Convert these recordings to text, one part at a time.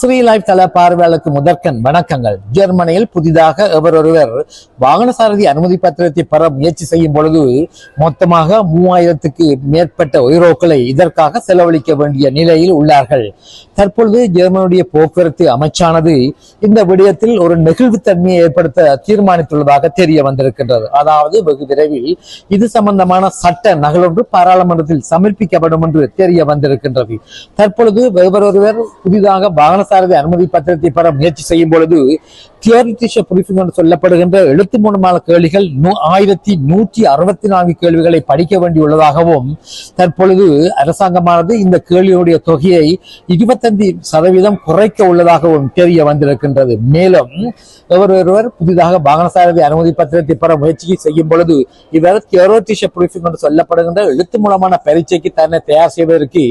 Sri life தள பார்வையாளருக்கு முதற்கண் வணக்கங்கள் ஜெர்மனியில் புதிதாக எவரொருவர் வாகன சாரதி அனுமதி பத்திரத்தை பெற முயற்சி செய்யும் பொழுது மொத்தமாக மூவாயிரத்துக்கு மேற்பட்ட உயிரோக்களை இதற்காக செலவழிக்க வேண்டிய நிலையில் உள்ளார்கள் தற்பொழுது ஜெர்மனுடைய போக்குவரத்து அமைச்சானது இந்த விடயத்தில் ஒரு நெகிழ்வுத்தன்மையை ஏற்படுத்த தீர்மானித்துள்ளதாக தெரிய வந்திருக்கின்றது. அதாவது வெகு விரைவில் இது சம்பந்தமான சட்ட நகலொன்று பாராளுமன்றத்தில் சமர்ப்பிக்கப்படும் என்று தெரிய வந்திருக்கின்றது. தற்பொழுது ஒருவர் புதிதாக வாகன சாரதி அனுமதி பத்திரத்தை பெற முயற்சி செய்யும் பொழுது தியரிட்டிஷ புரிஃபிங் என்று சொல்லப்படுகின்ற எழுத்து மூலமான கேள்விகள் நூ ஆயிரத்தி நூற்றி அறுபத்தி நான்கு கேள்விகளை படிக்க வேண்டியுள்ளதாகவும் தற்பொழுது அரசாங்கமானது இந்த கேள்வியுடைய தொகையை இருபத்தஞ்சு சதவீதம் குறைக்க உள்ளதாகவும் தெரிய வந்திருக்கின்றது. மேலும் ஒருவர் ஒருவர் புதிதாக வாகன சாரதி அனுமதி பத்திரத்தை பெற முயற்சி செய்யும் பொழுது இவர் தியரோட்டிஷ புரிஃபிங் என்று சொல்லப்படுகின்ற எழுத்து மூலமான பரீட்சைக்கு தன்னை தயார் செய்வதற்கு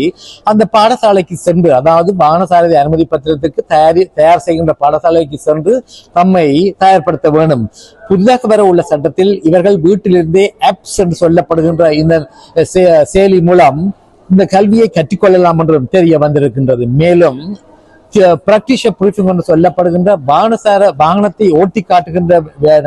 அந்த பாடசாலைக்கு சென்று அதாவது வாகன சாரதி அனுமதி பத்திரத்துக்கு தயாரி தயார் செய்கின்ற பாடசாலைக்கு சென்று தம்மை தயார்படுத்த வேண்டும் புதிதாக வர உள்ள சட்டத்தில் இவர்கள் வீட்டிலிருந்தே ஆப்ஸ் என்று சொல்லப்படுகின்ற இந்த செயலி மூலம் இந்த கல்வியை கற்றுக்கொள்ளலாம் என்றும் தெரிய வந்திருக்கின்றது. மேலும் பிராக்டிஷ ப்ரூஃபிங் என்று சொல்லப்படுகின்ற வாகனசார வாகனத்தை ஓட்டி காட்டுகின்ற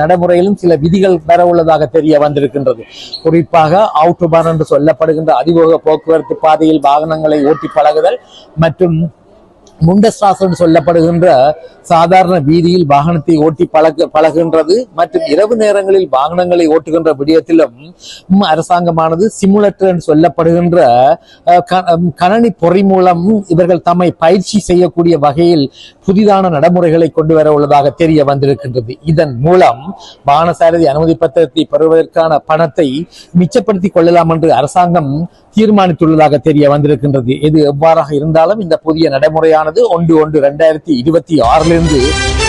நடைமுறையிலும் சில விதிகள் பெற உள்ளதாக தெரிய வந்திருக்கின்றது. குறிப்பாக அவுட்டோபான் என்று சொல்லப்படுகின்ற அதிவேக போக்குவரத்து பாதையில் வாகனங்களை ஓட்டி பழகுதல் மற்றும் முண்டஸ்ட்ராஸ் என்று சொல்லப்படுகின்ற சாதாரண வீதியில் வாகனத்தை ஓட்டி பழக பழகுகின்றது. மற்றும் இரவு நேரங்களில் வாகனங்களை ஓட்டுகின்ற விடயத்திலும் அரசாங்கமானது சிமுலேட்டர் என்று சொல்லப்படுகின்ற கணனி பொறி மூலம் இவர்கள் தம்மை பயிற்சி செய்யக்கூடிய வகையில் புதிதான நடைமுறைகளை கொண்டு வர உள்ளதாக தெரிய வந்திருக்கின்றது. இதன் மூலம் வாகனசாரதி அனுமதி பத்திரத்தை பெறுவதற்கான பணத்தை மிச்சப்படுத்திக் கொள்ளலாம் என்று அரசாங்கம் தீர்மானித்துள்ளதாக தெரிய வந்திருக்கின்றது. இது எவ்வாறாக இருந்தாலும் இந்த புதிய நடைமுறையானது ஒன்று ஒன்று இரண்டாயிரத்தி இருபத்தி ஆறிலிருந்து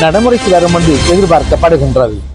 நடைமுறைக்கு வரும் என்று எதிர்பார்க்கப்படுகின்றது.